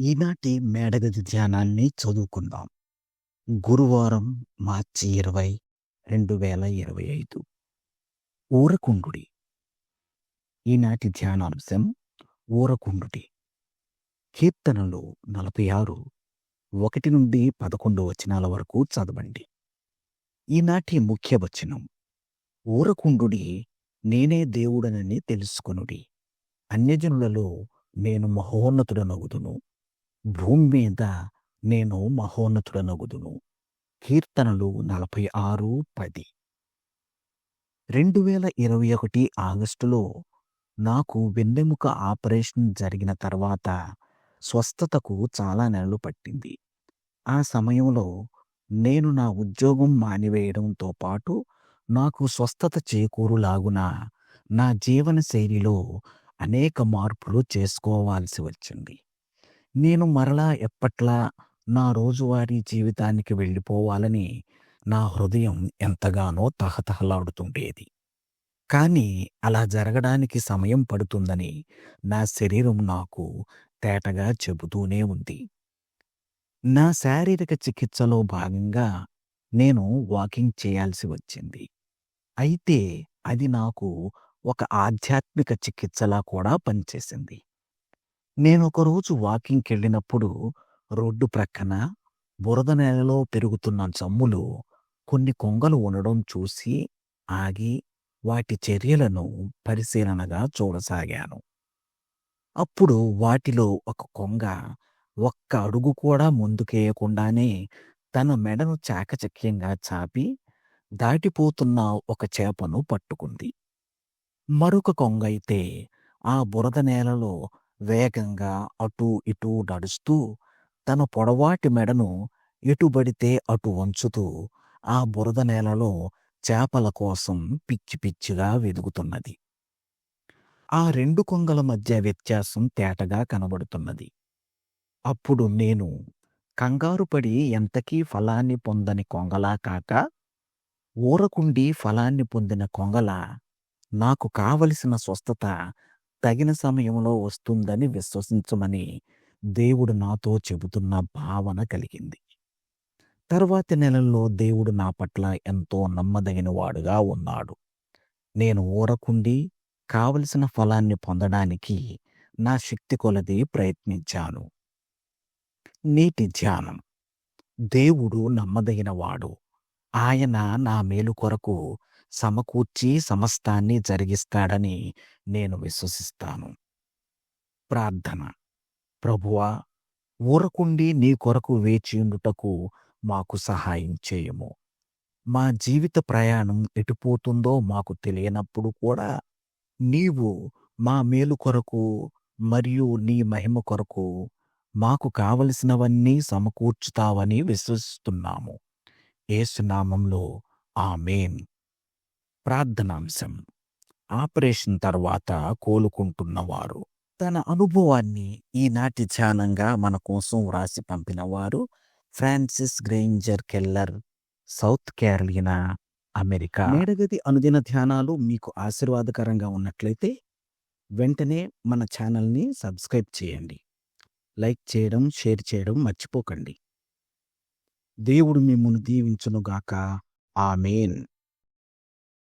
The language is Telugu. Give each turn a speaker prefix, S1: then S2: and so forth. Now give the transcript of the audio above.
S1: ఈనాటి మేడగది ధ్యానాన్ని చదువుకుందాం. గురువారం మార్చి ఇరవై రెండు వేల ఇరవై ఐదు. ఊరకుండుడి. ఈనాటి ధ్యానాంశం ఊరకుండుడి. కీర్తనలు నలభై ఆరు ఒకటి నుండి పదకొండు వచనాల వరకు చదవండి. ఈనాటి ముఖ్య వచనం ఊరకుండుడి నేనే దేవుడనని తెలుసుకొనుడి. అన్యజనులలో నేను మహోన్నతుడనగుదును. భూమి మీద నేను మహోన్నతుడనగుదును. కీర్తనలు నలభై ఆరు పది. రెండు వేల ఇరవై ఒకటి ఆగస్టులో నాకు వెన్నెముక ఆపరేషన్ జరిగిన తర్వాత స్వస్థతకు చాలా నెలలు పట్టింది. ఆ సమయంలో నేను నా ఉద్యోగం మానివేయడంతో పాటు నాకు స్వస్థత చేకూరులాగున నా జీవన శైలిలో అనేక మార్పులు చేసుకోవాల్సి వచ్చింది. నేను మరలా ఎప్పట్లా నా రోజువారీ జీవితానికి వెళ్ళిపోవాలని నా హృదయం ఎంతగానో తహతహలాడుతుండేది. కానీ అలా జరగడానికి సమయం పడుతుందని నా శరీరం నాకు తేటగా చెబుతూనే ఉంది. నా శారీరక చికిత్సలో భాగంగా నేను వాకింగ్ చేయాల్సి వచ్చింది. అయితే అది నాకు ఒక ఆధ్యాత్మిక చికిత్సలా కూడా పనిచేసింది. నేను ఒకరోజు వాకింగ్కి వెళ్ళినప్పుడు రోడ్డు ప్రక్కన బురద నేలలో పెరుగుతున్న జమ్ములు కొన్ని కొంగలు ఉండడం చూసి ఆగి వాటి చర్యలను పరిశీలనగా చూడసాగాను. అప్పుడు వాటిలో ఒక కొంగ ఒక్క అడుగు కూడా ముందుకేయకుండానే తన మెడను చాకచక్యంగా చాపి దాటిపోతున్న ఒక చేపను పట్టుకుంది. మరొక కొంగ అయితే ఆ బురద నేలలో వేగంగా అటూ ఇటూ నడుస్తూ తన పొడవాటి మెడను ఎటుబడితే అటు వంచుతూ ఆ బురద నేలలో చేపల కోసం పిచ్చి పిచ్చిగా వెదుగుతున్నది. ఆ రెండు కొంగల మధ్య వ్యత్యాసం తేటగా కనబడుతున్నది. అప్పుడు నేను కంగారుపడి ఎంతకీ ఫలాన్ని పొందని కొంగలా కాక ఊరకుండి ఫలాన్ని పొందిన కొంగల నాకు కావలసిన స్వస్థత తగిన సమయంలో వస్తుందని విశ్వసించమని దేవుడు నాతో చెబుతున్న భావన కలిగింది. తర్వాతి నెలల్లో దేవుడు నా పట్ల ఎంతో నమ్మదగినవాడుగా ఉన్నాడు. నేను ఊరకుండి కావలసిన ఫలాన్ని పొందడానికి నా శక్తి కొలది ప్రయత్నించాను. నీటి ధ్యానం. దేవుడు నమ్మదగినవాడు. ఆయన నా మేలు కొరకు సమకూర్చి సమస్తాన్ని జరిగిస్తాడని నేను విశ్వసిస్తాను. ప్రార్థన. ప్రభువా ఊరకుండి నీ కొరకు వేచియుండుటకు మాకు సహాయం చేయము. మా జీవిత ప్రయాణం ఎటుపోతుందో మాకు తెలియనప్పుడు కూడా నీవు మా మేలు కొరకు మరియు నీ మహిమ కొరకు మాకు కావలసినవన్నీ సమకూర్చుతావని విశ్వసిస్తున్నాము. ఏసునామంలో ఆమెన్. ప్రార్థనాంశం. ఆపరేషన్ తర్వాత కోలుకుంటున్నవారు తన అనుభవాన్ని ఈనాటి ధ్యానంగా మన కోసం వ్రాసి పంపినవారు Francis Granger Keller South Carolina America. మేడగది అనుదిన ధ్యానాలు మీకు ఆశీర్వాదకరంగా ఉన్నట్లయితే వెంటనే మన ఛానల్ని సబ్స్క్రైబ్ చేయండి. లైక్ చేయడం షేర్ చేయడం మర్చిపోకండి. దేవుడు మిమ్మల్ని దీవించునుగాక. ఆమెన్.